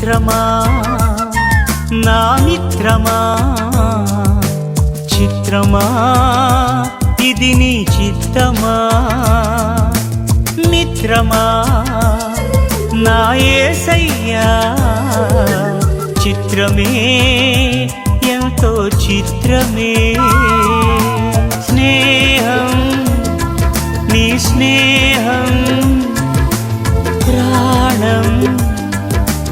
మిత్రమా? నా మిత్రమా? చిత్రమా? ఇది నీ చిత్తమా? మిత్రమా? నా ఏసయ్యా చిత్రమే ఎంతో చిత్రమే. స్నేహం నీ స్నేహం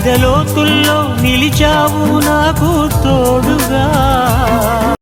ఎదలోతుల్లో నిలిచావు నాకు తోడుగా.